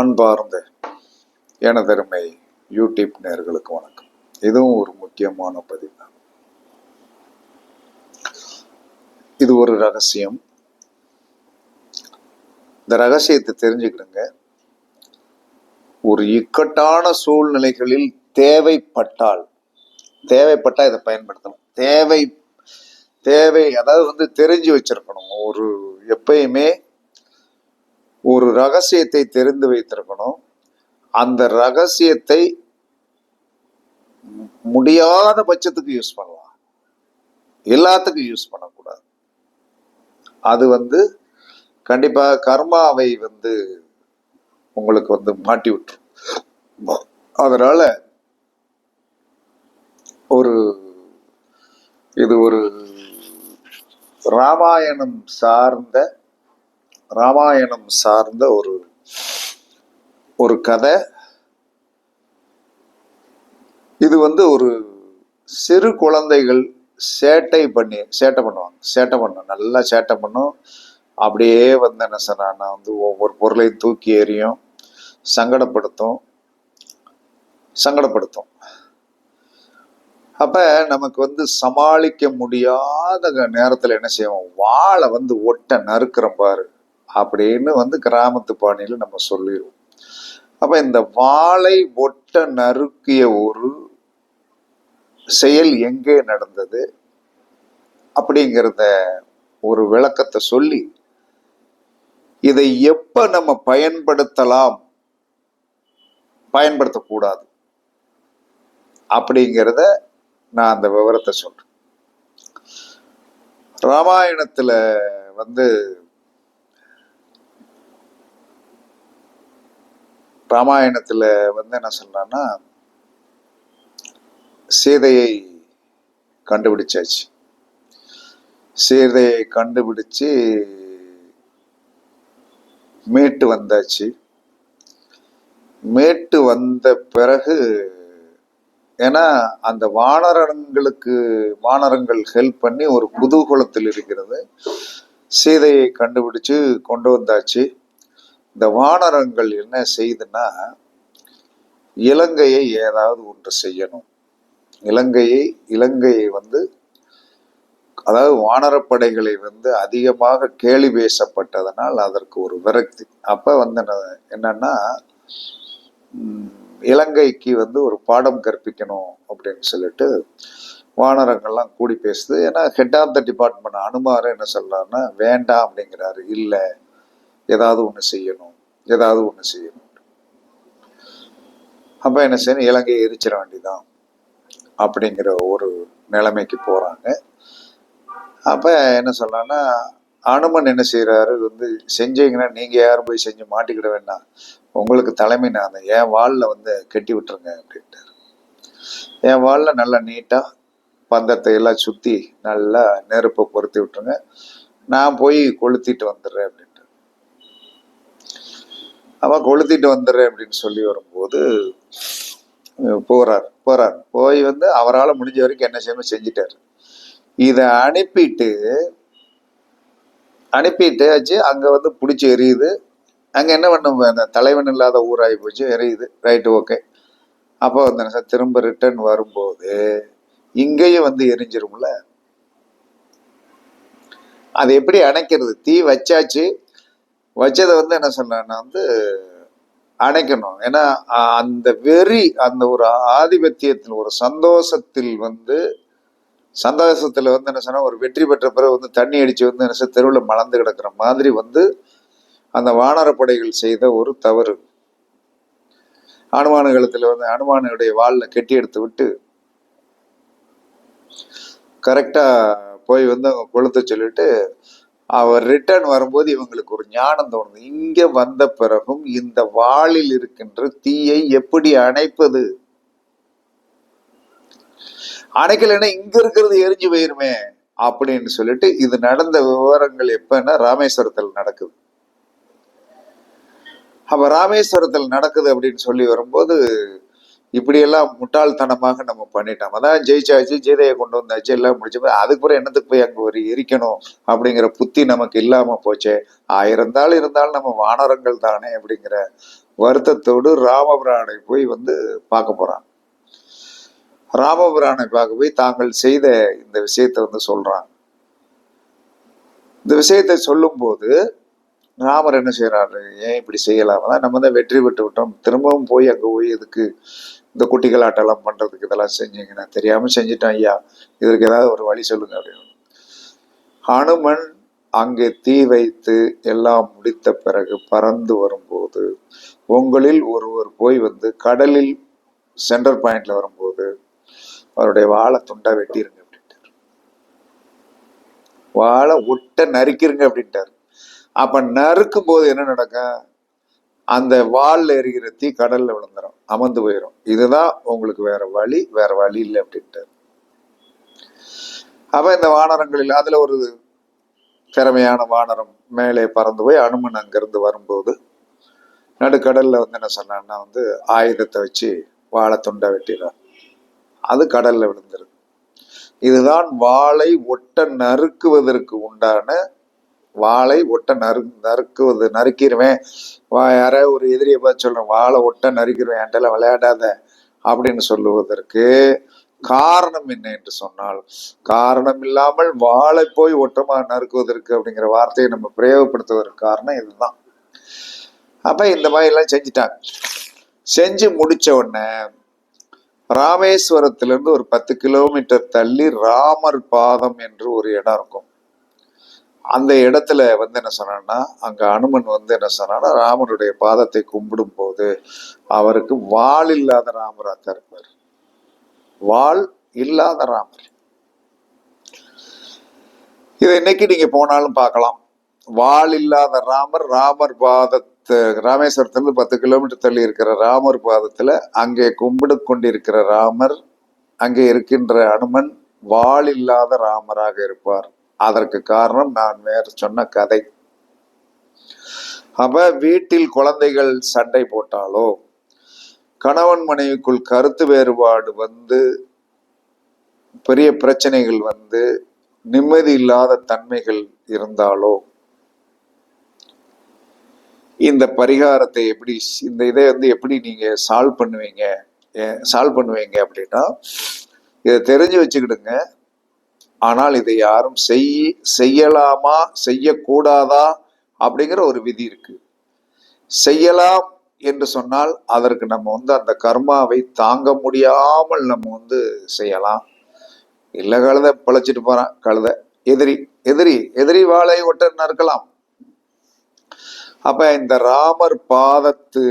அன்பார்ந்த எனதருமை யூடியூப் நேர்களுக்கு வணக்கம். இதுவும் ஒரு முக்கியமான பதிவு. தான் இது ஒரு ரகசியம். இந்த ரகசியத்தை தெரிஞ்சுக்கிடுங்க. ஒரு இக்கட்டான சூழ்நிலைகளில் தேவைப்பட்டால் தேவைப்பட்டால் இதை பயன்படுத்தணும் தேவை தேவை அதாவது வந்து தெரிஞ்சு வச்சிருக்கணும். ஒரு எப்பயுமே ஒரு ரகசியத்தை தெரிந்து வைத்திருக்கணும். அந்த ரகசியத்தை முடியாத பட்சத்துக்கு யூஸ் பண்ணலாம். எல்லாத்துக்கும் யூஸ் பண்ணக்கூடாது. அது வந்து கண்டிப்பாக கர்மாவை வந்து உங்களுக்கு வந்து மாட்டி விட்டுரும். அதனால ஒரு இது ஒரு ராமாயணம் சார்ந்த ராமாயணம் சார்ந்த ஒரு ஒரு கதை. இது வந்து ஒரு சிறு குழந்தைகள் சேட்டை பண்ணி சேட்டை பண்ணுவாங்க. சேட்டை பண்ணும் நல்லா சேட்டை பண்ணும். அப்படியே வந்து என்ன சொன்னா வந்து ஒவ்வொரு பொருளையும் தூக்கி எறியும். சங்கடப்படுத்தும். சங்கடப்படுத்தும். அப்ப நமக்கு வந்து சமாளிக்க முடியாத நேரத்துல என்ன செய்வோம்? வாழை வந்து ஒட்ட நறுக்கிறோம் பாரு. அப்படின்னு வந்து கிராமத்து பாணியில நம்ம சொல்லிடுவோம். அப்ப இந்த வாளை ஒட்ட நறுக்கிய ஒரு செயல் எங்கே நடந்தது? அப்படிங்கிறத ஒரு விளக்கத்தை சொல்லி இதை எப்ப நம்ம பயன்படுத்தலாம்? பயன்படுத்தக்கூடாது அப்படிங்கிறத நான் அந்த விவரத்தை சொல்றேன். ராமாயணத்துல வந்து ராமாயணத்துல வந்து என்ன சொல்கிறான்னா சீதையை கண்டுபிடிச்சாச்சு. சீதையை கண்டுபிடிச்சு மீட்டு வந்தாச்சு. மீட்டு வந்த பிறகு ஏன்னா அந்த வானரங்களுக்கு வானரங்கள் ஹெல்ப் பண்ணி ஒரு குதூகலத்தில் இருக்கிறது. சீதையை கண்டுபிடிச்சு கொண்டு வந்தாச்சு. இந்த வானரங்கள் என்ன செய்யுதுன்னா இலங்கையை ஏதாவது ஒன்று செய்யணும். இலங்கையை இலங்கையை வந்து அதாவது வானரப்படைகளை வந்து அதிகமாக கேலி பேசப்பட்டதனால் அதற்கு ஒரு விரக்தி. அப்போ வந்து என்ன- என்னன்னா இலங்கைக்கு வந்து ஒரு பாடம் கற்பிக்கணும் அப்படின்னு சொல்லிட்டு வானரங்கள்லாம் கூடி பேசுது. ஏன்னா head of the department Anumar என்ன சொல்றாருன்னா வேண்டாம் அப்படிங்கிறாரு. இல்லை ஏதாவது ஒன்று செய்யணும் ஏதாவது ஒன்று செய்யணும். அப்போ என்ன செய்யணும்? இலங்கையை எரிச்சிட வேண்டிதான் அப்படிங்கிற ஒரு நிலைமைக்கு போறாங்க. அப்போ என்ன சொல்லலாம்னா அனுமன் என்ன செய்கிறாரு வந்து செஞ்சீங்கன்னா நீங்கள் யாரும் போய் செஞ்சு மாட்டிக்கிட வேண்டாம். உங்களுக்கு தலைமை நான் என் வாளில் வந்து கட்டி விட்டுருங்க அப்படின்ட்டார். என் வாளில் நல்லா நீட்டாக பந்தத்தை எல்லாம் சுற்றி நல்லா நெருப்பை பொருத்தி விட்டுருங்க. நான் போய் கொளுத்திட்டு வந்துடுறேன் அப்படின்னு அவன் கொளுத்திட்டு வந்துடுறேன் அப்படின்னு சொல்லி வரும்போது போகிறார் போறார். போறார். போய் வந்து அவரால் முடிஞ்ச வரைக்கும் என்ன செய்யணும் செஞ்சிட்டார். இதை அனுப்பிட்டு அனுப்பிட்டு ஆச்சு. அங்கே வந்து பிடிச்சி எரியுது. அங்கே என்ன பண்ணும்? அந்த தலைவன் இல்லாத ஊராகி போச்சு. எரியுது. Right okay. அப்போ வந்து என்ன திரும்ப ரிட்டர்ன் வரும்போது இங்கேயும் வந்து எரிஞ்சிரும்ல? அது எப்படி அணைக்கிறது? தீ வச்சாச்சு. வச்சதை வந்து என்ன சொன்னா வந்து அணைக்கணும். ஏன்னா அந்த வெறி அந்த ஒரு ஆதிபத்தியத்தில் ஒரு சந்தோஷத்தில் வந்து சந்தோஷத்துல வந்து என்ன சொன்னா ஒரு வெற்றி பெற்ற பிறகு வந்து தண்ணி அடிச்சு வந்து என்ன தெருவில் மலர்ந்து கிடக்கிற மாதிரி வந்து அந்த வானரப்படைகள் செய்த ஒரு தவறு. அனுமான வந்து அனுமானுடைய வாளில் கெட்டி எடுத்து விட்டு கரெக்டா போய் வந்து அவங்க கொளுத்த சொல்லிட்டு அவர் ரிட்டர்ன் வரும்போது இவங்களுக்கு ஒரு ஞானம் தோணுது. இங்க வந்த பிறகும் இந்த வாளில் இருக்கின்ற தீயை எப்படி அணைப்பது? அணைக்கலைன்னா இங்க இருக்கிறது எரிஞ்சு போயிருமே அப்படின்னு சொல்லிட்டு இது நடந்த விவரங்கள் எப்பன்னா ராமேஸ்வரத்தில் நடக்குது. அப்ப ராமேஸ்வரத்தில் நடக்குது அப்படின்னு சொல்லி வரும்போது இப்படியெல்லாம் முட்டாள்தனமாக நம்ம பண்ணிட்டோம். அதான் ஜெயிச்சாச்சு ஜீதையை கொண்டு வந்தாச்சு எல்லாம் முடிச்சு அதுக்கப்புறம் என்னத்துக்கு போய் அங்கே ஒரு எரிக்கணும் அப்படிங்கிற புத்தி நமக்கு இல்லாம போச்சே? ஆயிருந்தாலும் இருந்தாலும் நம்ம வானரங்கள் தானே அப்படிங்கிற வருத்தத்தோடு ராமபிரானை போய் வந்து பார்க்க போறான். ராமபிரானை பார்க்க போய் தாங்கள் செய்த இந்த விஷயத்தை வந்து சொல்றாங்க இந்த விஷயத்தை சொல்லும்போது ராமர் என்ன செய்யறாரு ஏன் இப்படி செய்யலாம் தான் நம்ம தான் வெற்றி பெற்று விட்டோம். திரும்பவும் போய் அங்கே போய் இதுக்கு இந்த குட்டிகளாட்டெல்லாம் பண்ணுறதுக்கு இதெல்லாம் செஞ்சீங்க நான் தெரியாம ஐயா. இதற்கு ஏதாவது ஒரு வழி சொல்லுங்க அப்படின்னு. ஹனுமன் அங்கே தீ வைத்து எல்லாம் முடித்த பிறகு பறந்து வரும்போது உங்களில் ஒருவர் போய் வந்து கடலில் சென்டர் பாயிண்ட்ல வரும்போது அவருடைய வாழை துண்டா வெட்டிருங்க அப்படின்ட்டார். வாழை ஒட்ட நறுக்கிருங்க அப்படின்ட்டார். அப்ப நறுக்கும் போது என்ன நடக்கும்? அந்த வால்ல எரிகிற தீ கடல்ல விழுந்துரும் அமர்ந்து போயிடும் இதுதான் உங்களுக்கு வேற வழி வேற வழி இல்லை அப்படின்ட்டு. அப்ப இந்த வானரங்களில் அதுல ஒரு திறமையான வானரம் மேலே பறந்து போய் அனுமன் அங்கிருந்து வரும்போது நடுக்கடல்ல வந்து என்ன சொன்னான்னா வந்து ஆயுதத்தை வச்சு வாழை துண்டை வெட்டிடுறார். அது கடல்ல விழுந்துருது. இதுதான் வாளை ஒட்ட நறுக்குவதற்கு உண்டான வாழை ஒட்ட நறு நறுக்குவது நறுக்கிடுவேன் வா யாராவது ஒரு எதிரியை பார்த்து சொல்கிறேன் வாழை ஒட்ட நறுக்கிடுவேன் என்கிட்ட விளையாடாத அப்படின்னு சொல்லுவதற்கு காரணம் என்ன என்று சொன்னால் காரணம் இல்லாமல் வாழை போய் ஒட்டமா நறுக்குவதற்கு அப்படிங்கிற வார்த்தையை நம்ம பிரயோகப்படுத்துவதற்கு காரணம் இதுதான். அப்ப இந்த மாதிரி எல்லாம் செஞ்சுட்டாங்க. செஞ்சு முடிச்ச உடனே ராமேஸ்வரத்திலிருந்து ஒரு பத்து கிலோமீட்டர் தள்ளி ராமர் பாதம் என்று ஒரு இடம் இருக்கும். அந்த இடத்துல வந்து என்ன சொன்னான்னா அங்க அனுமன் வந்து என்ன சொன்னான்னா ராமனுடைய பாதத்தை கும்பிடும் போது அவருக்கு வாள் இல்லாத ராமராக இருப்பார் வாள் இல்லாத ராமர். இதை இன்னைக்கு நீங்க போனாலும் பார்க்கலாம். வாள் இல்லாத ராமர் ராமர் பாதத்து ராமேஸ்வரத்திலிருந்து பத்து கிலோமீட்டர் தள்ளி இருக்கிற ராமர் பாதத்துல அங்கே கும்பிடு கொண்டிருக்கிற ராமர் அங்கே இருக்கின்ற அனுமன் வாள் இல்லாத ராமராக இருப்பார். அதற்கு காரணம் நான் வேறு சொன்ன கதை. அப்ப வீட்டில் குழந்தைகள் சண்டை போட்டாலோ கணவன் மனைவிக்குள் கருத்து வேறுபாடு வந்து பெரிய பிரச்சனைகள் வந்து நிம்மதி இல்லாத தன்மைகள் இருந்தாலோ இந்த பரிகாரத்தை எப்படி இந்த இதை வந்து எப்படி நீங்க சால்வ் பண்ணுவீங்க சால்வ் பண்ணுவீங்க அப்படின்னா இதை தெரிஞ்சு வச்சுக்கிடுங்க. ஆனால் இதை யாரும் செய் செய்யலாமா செய்யக்கூடாதா அப்படிங்கிற ஒரு விதி இருக்கு. செய்யலாம் என்று சொன்னால் அதற்கு நம்ம வந்து அந்த கர்மாவை தாங்க முடியாமல் நம்ம வந்து செய்யலாம். இல்லை கழுத பிழைச்சிட்டு போறான் கழுத. எதிரி எதிரி எதிரி வாழை ஒட்ட நறுக்கலாம். அப்ப இந்த ராமர் பாதத்து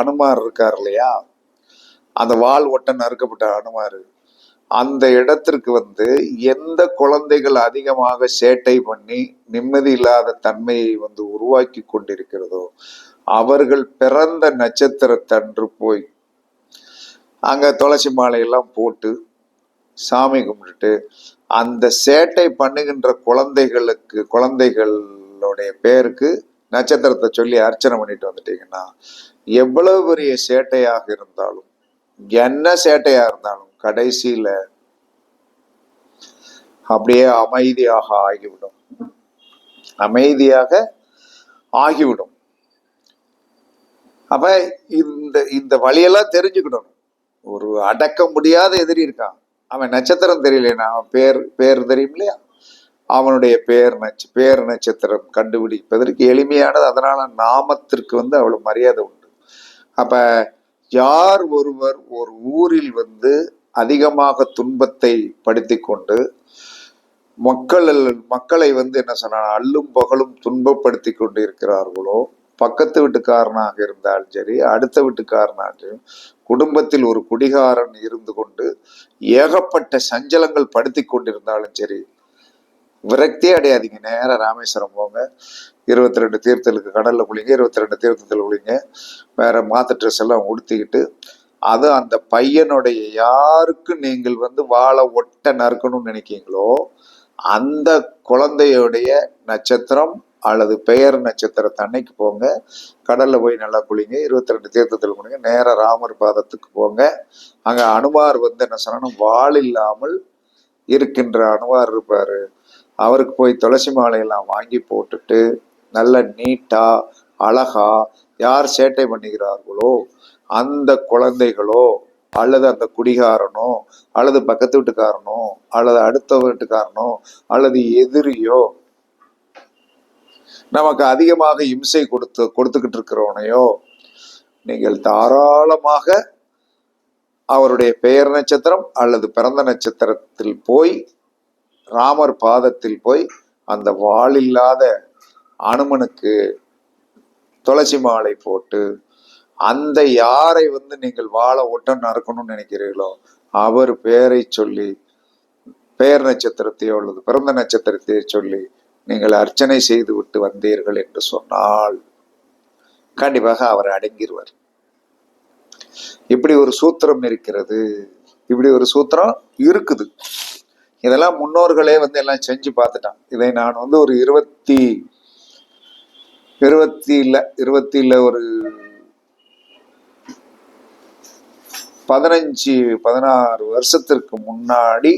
அனுமார் இருக்கார் இல்லையா? அந்த வால் ஒட்ட நறுக்கப்பட்ட அனுமார் அந்த இடத்திற்கு வந்து எந்த குழந்தைகள் அதிகமாக சேட்டை பண்ணி நிம்மதி இல்லாத தன்மையை வந்து உருவாக்கி கொண்டிருக்கிறதோ அவர்கள் பிறந்த நட்சத்திரத்தன்று போய் அங்க துளசி மாலையெல்லாம் போட்டு சாமி கும்பிட்டுட்டு அந்த சேட்டை பண்ணுகின்ற குழந்தைகளுக்கு குழந்தைகளுடைய பேருக்கு நட்சத்திரத்தை சொல்லி அர்ச்சனை பண்ணிட்டு வந்துட்டீங்கன்னா எவ்வளவு பெரிய சேட்டையாக இருந்தாலும் என்ன சேட்டையா இருந்தாலும் கடைசியில அப்படியே அமைதியாக ஆகிவிடும். அமைதியாக ஆகிவிடும். அப்ப இந்த இந்த வழியெல்லாம் தெரிஞ்சுக்கணும். ஒரு அடக்க முடியாத எதிரி இருக்கான். அவன் நட்சத்திரம் தெரியலையா அவன் பேர் பேர் தெரியும் இல்லையா? அவனுடைய பேர் நட்ச பேர் நட்சத்திரம் கண்டுபிடிப்பதற்கு எளிமையானது. அதனால நாமத்திற்கு வந்து அவ்வளவு மரியாதை உண்டு. அப்ப யார் ஒருவர் ஒரு ஊரில் வந்து அதிகமாக துன்பத்தை படுத்தி கொண்டு மக்கள் மக்களை வந்து என்ன சொன்னால் அல்லும் பகலும் துன்பப்படுத்தி கொண்டு இருக்கிறார்களோ பக்கத்து வீட்டுக்காரனாக இருந்தாலும் சரி அடுத்த வீட்டுக்காரனாக குடும்பத்தில் ஒரு குடிகாரன் இருந்து கொண்டு ஏகப்பட்ட சஞ்சலங்கள் படுத்தி கொண்டிருந்தாலும் சரி விரக்தியே அடையாதீங்க. நேராக ராமேஸ்வரம் போங்க. இருபத்தி ரெண்டு தீர்த்தலுக்கு கடலில் குளிங்க இருபத்தி ரெண்டு தீர்த்தத்தில் குளிங்க. வேற மாத்த ட்ரெஸ் எல்லாம் உடுத்திக்கிட்டு அது அந்த பையனுடைய யாருக்கு நீங்கள் வந்து வாழை ஒட்ட நறுக்கணும்னு நினைக்கீங்களோ அந்த குழந்தையுடைய நட்சத்திரம் அல்லது பெயர் நட்சத்திரத்தை அன்னைக்கு போங்க. கடல்ல போய் நல்லா குளிங்க. இருபத்தி ரெண்டு தீர்த்தத்தில் குளிங்க. நேராக ராமர் பாதத்துக்கு போங்க. அங்க அனுமார் வந்து என்ன சொல்லணும் வாள் இல்லாமல் இருக்கின்ற அனுமார் இருப்பார். அவருக்கு போய் துளசி மாலையெல்லாம் வாங்கி போட்டுட்டு நல்ல நீட்டா அழகா யார் சேட்டை பண்ணுகிறார்களோ அந்த குழந்தைகளோ அல்லது அந்த குடிகாரனோ அல்லது பக்கத்து வீட்டுக்காரனோ அல்லது அடுத்த வீட்டுக்காரனோ அல்லது எதிரியோ நமக்கு அதிகமாக இம்சை கொடுத்து கொடுத்துக்கிட்டு இருக்கிறவனையோ நீங்கள் தாராளமாக அவருடைய பெயர் நட்சத்திரம் அல்லது பிறந்த நட்சத்திரத்தில் போய் ராமர் பாதத்தில் போய் அந்த வாளில்லாத அனுமனுக்கு துளசி மாலை போட்டு அந்த யாரை வந்து நீங்கள் வாழ ஒட்ட நறுக்கணும்னு நினைக்கிறீர்களோ அவர் பெயரை சொல்லி பெயர் நட்சத்திரத்தையோ அல்லது பிறந்த நட்சத்திரத்தையோ சொல்லி நீங்கள் அர்ச்சனை செய்து விட்டு வந்தீர்கள் என்று சொன்னால் கண்டிப்பாக அவர் அடங்கிடுவார் இப்படி ஒரு சூத்திரம் இருக்கிறது. இப்படி ஒரு சூத்திரம் இருக்குது. இதெல்லாம் முன்னோர்களே வந்து எல்லாம் செஞ்சு பார்த்துட்டான் இதை நான் வந்து ஒரு இருபத்தி இருபத்தி இல்ல இருபத்தி இல்ல ஒரு பதினஞ்சு பதினாறு வருஷத்திற்கு முன்னாடி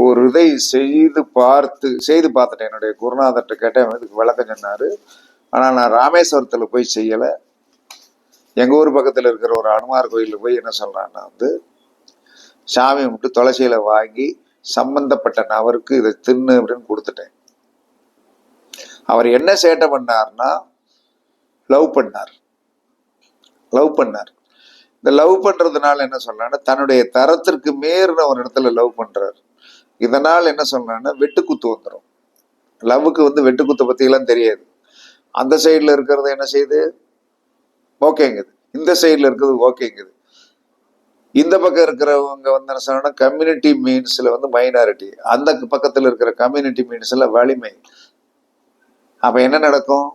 ஒரு இதை செய்து பார்த்து செய்து பார்த்துட்டேன். என்னுடைய குருநாதர்கிட்ட கேட்டேன் இதுக்கு விளக்கம் சொன்னார். ஆனால் நான் ராமேஸ்வரத்தில் போய் செய்யலை. எங்கள் ஊர் பக்கத்தில் இருக்கிற ஒரு அனுமார் கோயிலில் போய் என்ன சொல்கிறான்னா வந்து சாமி கும்பிட்டு துளசியில் வாங்கி சம்பந்தப்பட்ட நபருக்கு இதை தின்னு அப்படின்னு கொடுத்துட்டேன். அவர் என்ன சேட்டை பண்ணார்னா லவ் பண்ணார். லவ் பண்ணார். இந்த லவ் பண்றதுனால என்ன சொல்றான்னா தன்னுடைய தரத்திற்கு மீறின ஒரு இடத்துல லவ் பண்றாரு. இதனால் என்ன சொல்றான்னா வெட்டுக்குத்து வந்துடும் லவ்வுக்கு வந்து வெட்டுக்குத்தை பத்தி தெரியாது. அந்த சைடுல இருக்கிறது என்ன செய்யுது? ஓகேங்குது இந்த சைடில் இருக்கிறது ஓகேங்குது இந்த பக்கம் இருக்கிறவங்க வந்து என்ன சொன்னா கம்யூனிட்டி மீன்ஸ்ல வந்து மைனாரிட்டி அந்த பக்கத்தில் இருக்கிற கம்யூனிட்டி மீன்ஸ்ல வலிமை. அப்போ என்ன நடக்கும்?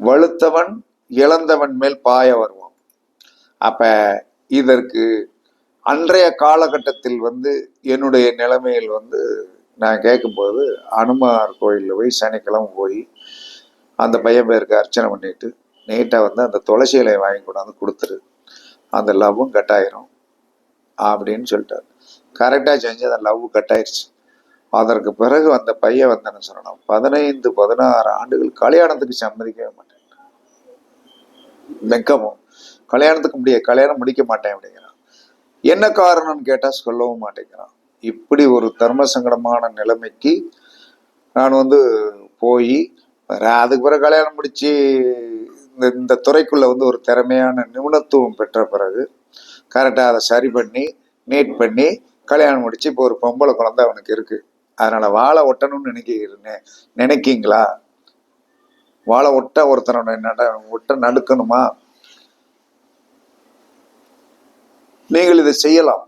வலுத்தவன் இழந்தவன் மேல் பாய வருவான். அப்ப இதற்கு அன்றைய காலகட்டத்தில் வந்து என்னுடைய நிலைமையில் வந்து நான் கேட்கும்போது அனுமார் கோயிலில் போய் சனிக்கிழமை போய் அந்த பையன் பேருக்கு அர்ச்சனை பண்ணிட்டு நீட்டாக வந்து அந்த துளசி இலையை வாங்கி கொண்டாந்து கொடுத்துரு. அந்த லவ்வும் கட் ஆயிரும் அப்படின்னு சொல்லிட்டார். கரெக்டாக செஞ்சு அந்த லவ் கட் ஆயிடுச்சு அதற்கு பிறகு அந்த பையன் வந்து என்ன சொல்லணும் பதினைந்து பதினாறு ஆண்டுகள் கல்யாணத்துக்கு சம்மதிக்கவே மாட்டேன். வெக்கமும். கல்யாணத்துக்கு முடிய கல்யாணம் முடிக்க மாட்டேன் அப்படிங்கிறான். என்ன காரணம்னு கேட்டால் சொல்லவும் மாட்டேங்கிறான். இப்படி ஒரு தர்ம சங்கடமான நிலைமைக்கு நான் வந்து போய் அதுக்கு பிறகு கல்யாணம் முடித்து இந்த இந்த துறைக்குள்ள வந்து ஒரு திறமையான நிபுணத்துவம் பெற்ற பிறகு கரெக்டாக அதை சரி பண்ணி நீட் பண்ணி கல்யாணம் முடிச்சு இப்போ ஒரு பொம்பளை குழந்தை அவனுக்கு இருக்கு. அதனால வாழை ஒட்டணும்னு நினைக்கிறேன் நினைக்கிங்களா? வாழை ஒட்ட ஒருத்தனை நட ஒட்ட நடுக்கணுமா? நீங்கள் இதை செய்யலாம்.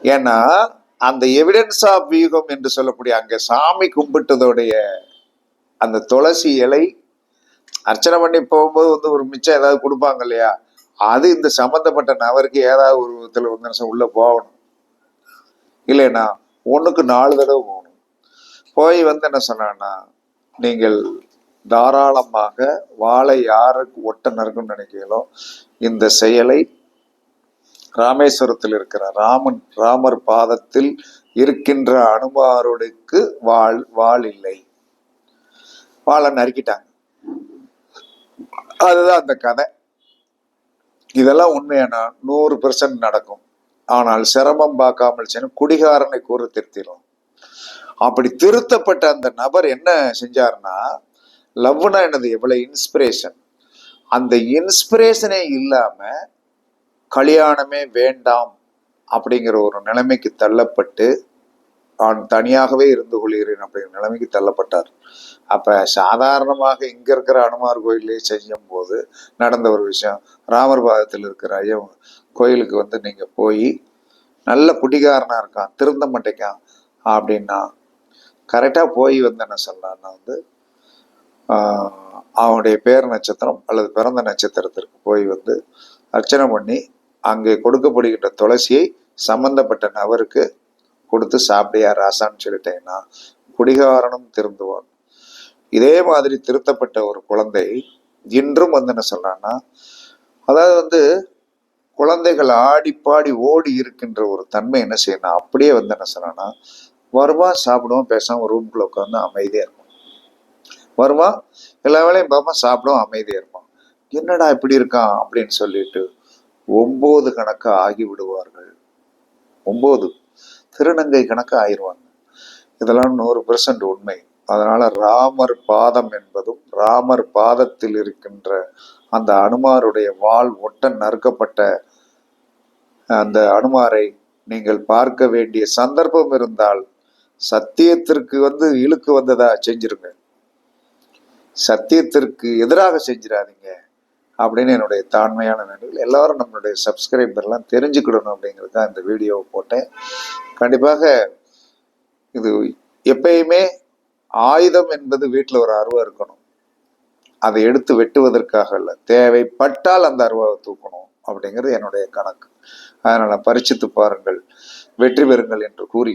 ஏன்னா அந்த எவிடன்ஸ் ஆஃப் வியூகம் என்று சொல்லக்கூடிய அங்கே சாமி கும்பிட்டதோடைய அந்த துளசி இலை அர்ச்சனை பண்ணி போகும்போது வந்து ஒரு மிச்சம் ஏதாவது கொடுப்பாங்க இல்லையா? அது இந்த சம்பந்தப்பட்ட நபருக்கு ஏதாவது ஒரு விதத்தில் வந்து உள்ள போகணும். இல்லைன்னா ஒன்றுக்கு நாலு தடவை போகணும். போய் வந்து என்ன சொன்னான்னா நீங்கள் தாராளமாக வாழை யாருக்கு ஒட்ட நறுக்குன்னு நினைக்கிறீங்களோ இந்த செயலை ராமேஸ்வரத்தில் இருக்கிற ராமன் ராமர் பாதத்தில் இருக்கின்ற அனுமாருடைக்கு வாழ் வாழ் இல்லை. வாழை நறுக்கிட்டாங்க. அதுதான் அந்த கதை. இதெல்லாம் உண்மையானா நூறு பெர்சன்ட் நடக்கும். ஆனால் சிரமம் பார்க்காமல் சென்று குடிகாரனை கூற திருத்திடும் அப்படி திருத்தப்பட்ட அந்த நபர் என்ன செஞ்சாருன்னா லவ்னா என்னது? எவ்வளவு இன்ஸ்பிரேஷன் அந்த இன்ஸ்பிரேஷனே இல்லாம கல்யாணமே வேண்டாம் அப்படிங்கிற ஒரு நிலைமைக்கு தள்ளப்பட்டு நான் தனியாகவே இருந்து கொள்கிறேன் அப்படிங்கிற நிலைமைக்கு தள்ளப்பட்டார். அப்ப சாதாரணமாக இங்க இருக்கிற அனுமார் கோயிலே செய்யும் போது நடந்த ஒரு விஷயம். ராமர் பாதத்தில் இருக்கிற ஐயன் கோயிலுக்கு வந்து நீங்க போய் நல்ல குடிகாரனா இருக்கான் திருந்த மாட்டேக்கான் அப்படின்னா கரெக்டா போய் வந்து என்ன சொல்லான்னா வந்து அவனுடைய பேர் நட்சத்திரம் அல்லது பிறந்த நட்சத்திரத்திற்கு போய் வந்து அர்ச்சனை பண்ணி அங்கே கொடுக்கப்படுகின்ற துளசியை சம்பந்தப்பட்ட நபருக்கு கொடுத்து சாப்பிடையா ராசான்னு சொல்லிட்டேன்னா குடிகாரனும் திருந்துவான். இதே மாதிரி திருத்தப்பட்ட ஒரு குழந்தை இன்றும் வந்து என்ன சொல்றான்னா அதாவது வந்து குழந்தைகள் ஆடி பாடி ஓடி இருக்கின்ற ஒரு தன்மை என்ன செய்யணும் அப்படியே வந்து என்ன சொல்றான்னா வருவான் சாப்பிடுவோம் பேசாம ரூம்குள்ள உட்காந்து அமைதியா இருப்பான் வருவான் எல்லா வேலையும் பார்ப்பான் சாப்பிடுவோம் அமைதியா இருப்பான் என்னடா இப்படி இருக்கான் அப்படின்னு சொல்லிட்டு ஒம்பது கணக்கு ஆகி விடுவார்கள் திருநங்கை கணக்கு ஆயிடுவாங்க. இதெல்லாம் நூறு பெர்சன்ட் உண்மை. அதனால ராமர் பாதம் என்பதும் ராமர் பாதத்தில் இருக்கின்ற அந்த அனுமாருடைய வாள் ஒட்ட நறுக்கப்பட்ட அந்த அனுமாரை நீங்கள் பார்க்க வேண்டிய சந்தர்ப்பம் இருந்தால் சத்தியத்திற்கு வந்து இழுக்கு வந்ததா செஞ்சிருங்க. சத்தியத்திற்கு எதிராக செஞ்சிடாதீங்க அப்படின்னு என்னுடைய தாழ்மையான நன்றிகள் எல்லாரும் நம்மளுடைய சப்ஸ்கிரைபர்லாம் தெரிஞ்சுக்கிடணும் அப்படிங்கிறதுக்காக இந்த வீடியோவை போட்டேன். கண்டிப்பாக இது எப்பயுமே ஆயுதம் என்பது வீட்டில் ஒரு அருவா இருக்கணும். அதை எடுத்து வெட்டுவதற்காக இல்லை தேவைப்பட்டால் அந்த அருவாவை தூக்கணும் அப்படிங்கிறது என்னுடைய கணக்கு. அதனால் பரிச்சித்து பாருங்கள் வெற்றி பெறுங்கள் என்று கூறி